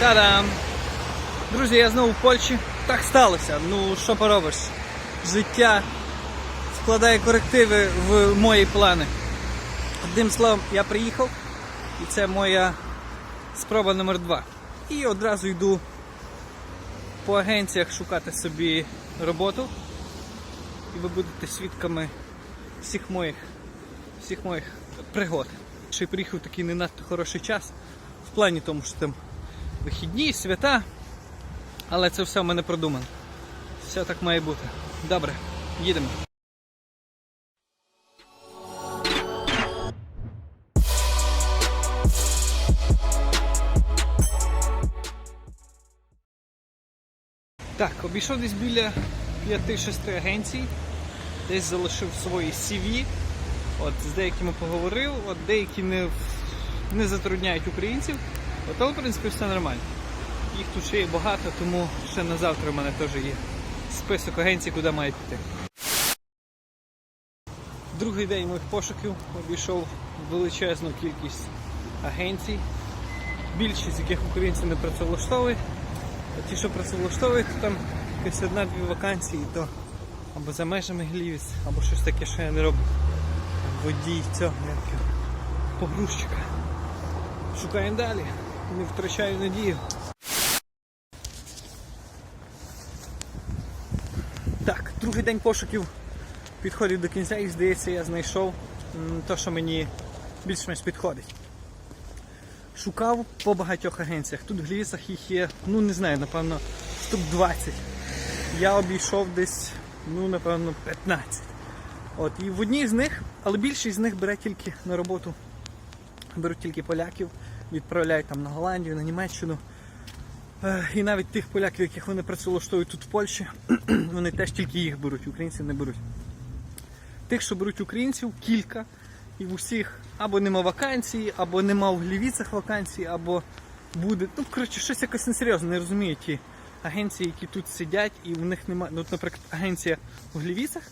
Та-дам! Друзі, я знову в Польщі. Так сталося. Ну, що поробиш? Життя складає корективи в мої плани. Одним словом, я приїхав, і це моя спроба номер два. І одразу йду по агенціях шукати собі роботу. І ви будете свідками всіх моїх, всіх моїх пригод. Ще приїхав такий не надто хороший час. В плані тому, що там вихідні, свята. Але це все в мене продумано. Все так має бути. Добре, їдемо. Так, обійшов десь біля 5-6 агенцій, десь залишив свої CV, от, з деякими поговорив, от деякі не, не затрудняють українців, але в принципі все нормально. Їх тут ще є багато, тому ще на завтра в мене теж є список агенцій, куди має піти. Другий день моїх пошуків обійшов величезну кількість агенцій, більшість з яких українці не працевлаштовують. А ті, що працевлаштовують, то там якась одна-дві вакансії, то або за межами Глівіць, або щось таке, що я не роблю. Водій цього як погрузчика. Шукаємо далі. Не втрачаю надію. Так, другий день пошуків підходить до кінця і здається, я знайшов те, що мені більш-менш підходить. Шукав по багатьох агенціях. Тут в Глівіцах їх є, ну не знаю, напевно, штук 20. Я обійшов десь, ну, напевно, 15. От, і в одній з них, але більшість з них бере тільки на роботу, беруть тільки поляків, відправляють там на Голландію, на Німеччину. І навіть тих поляків, яких вони працевлаштовують тут в Польщі, вони теж тільки їх беруть, українців не беруть. Тих, що беруть українців, кілька, і в усіх або нема вакансії, або нема в Глівіцях вакансій, або буде. Ну, коротше, щось якось несерйозно, не розумію ті агенції, які тут сидять, і в них немає. Ну, наприклад, агенція в Глівіцах,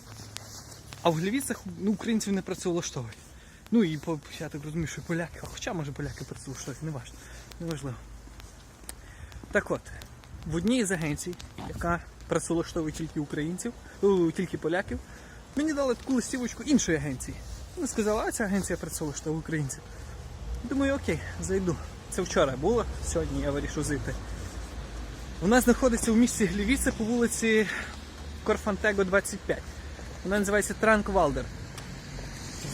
а в Глівіцях ну, українців не працевлаштовують. Ну і по- я так розумію, що поляки, хоча може поляки працевлаштовують, не важливо. Неважливо. Так от, в одній з агенцій, яка працевлаштовує тільки українців, о, тільки поляків, мені дали таку листівочку іншої агенції. Вони сказали, а ця агенція працевлаштовує українців. Думаю, окей, зайду. Це вчора було, сьогодні я вирішив зайти. Вона знаходиться в місті Глівіце по вулиці Корфантего 25. Вона називається Транк Валдер.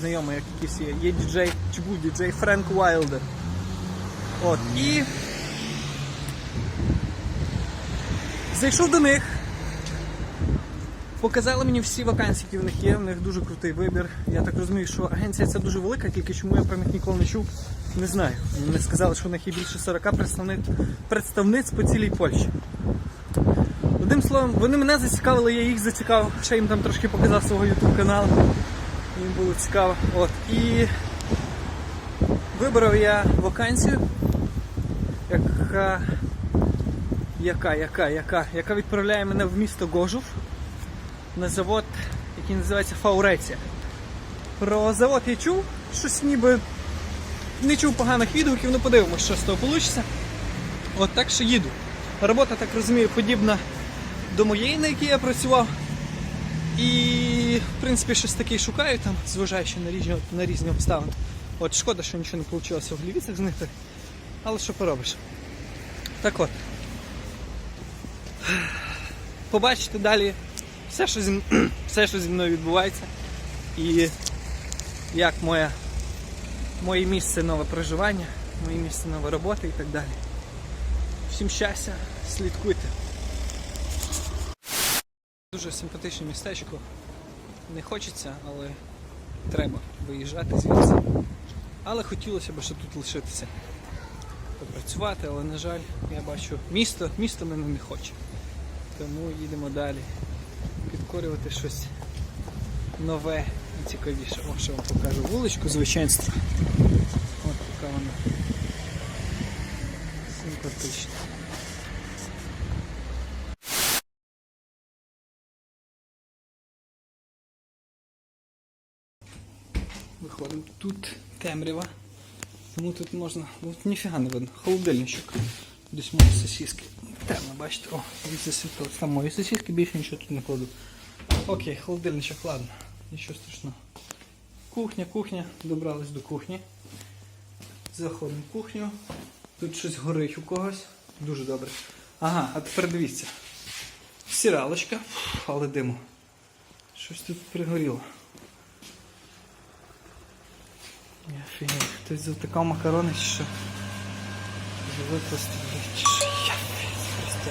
Знайомий як якийсь є. Є діджей, чи був діджей Френк Вайлдер. От, і Зайшов до них. Показали мені всі вакансії, які в них є. В них дуже крутий вибір. Я так розумію, що агенція ця дуже велика, тільки чому я про них ніколи не чув, не знаю. Вони сказали, що в них є більше 40 представниць, представниць по цілій Польщі. Одним словом, вони мене зацікавили, я їх зацікавив. Ще їм там трошки показав свого YouTube каналу. Їм було цікаво. От. І вибрав я вакансію, яка яка, яка, яка, яка відправляє мене в місто Гожув на завод, який називається Фауреція. Про завод я чув, щось ніби не чув поганих відгуків, ну подивимось, що з того вийде. От так що їду. Робота, так розумію, подібна до моєї, на якій я працював. І, в принципі, щось таке шукаю там, зважаючи на різні, на різні обставини. От шкода, що нічого не вийшло в Глівіцях з них, так. але що поробиш. Так от. Побачите далі все, що зі, все, що зі мною відбувається. І як моє, моє місце нове проживання, моє місце нової роботи і так далі. Всім щастя, слідкуйте. Дуже симпатичне містечко. Не хочеться, але треба виїжджати звідси. Але хотілося б ще тут лишитися. Попрацювати, але на жаль, я бачу, місто, місто мене не хоче. Тому їдемо далі. Підкорювати щось нове і цікавіше. О, що вам покажу вуличку звичайства. От така вона. Симпатична. Виходимо. Тут темрява. Тому тут можна. Ну, ніфіга не видно. Холодильничок. Десь мої сосиски. Темно, бачите, о, від засвітилось. Там мої сосиски, більше нічого тут не кладу. Окей, холодильничок, ладно, нічого страшного. Кухня, кухня, добрались до кухні. Заходимо в кухню. Тут щось горить у когось. Дуже добре. Ага, а тепер дивіться. Сіралочка, але диму. Щось тут пригоріло. Я фігень, хтось затикав макарони що? Викласти, блядь. Я просто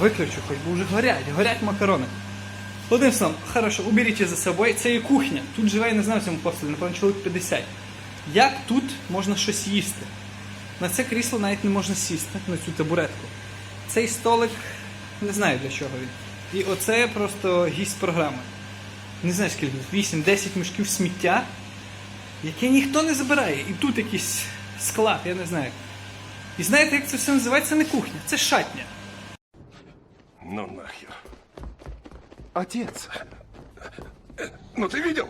виключу, хоч би вже горять, горять макарони. Одним словом, хорошо, уберіть за собою. Це є кухня. Тут живе, я не знаю в цьому постелі, напевно, чоловік 50. Як тут можна щось їсти? На це крісло навіть не можна сісти, на цю табуретку. Цей столик не знаю для чого він. І оце просто гість програми. Не знаю скільки, 8-10 мішків сміття, яке ніхто не забирає. І тут якийсь склад, я не знаю. І знаєте, як це все називається? Не кухня, це шатня. Ну нахер. Отец. Ну ты видел?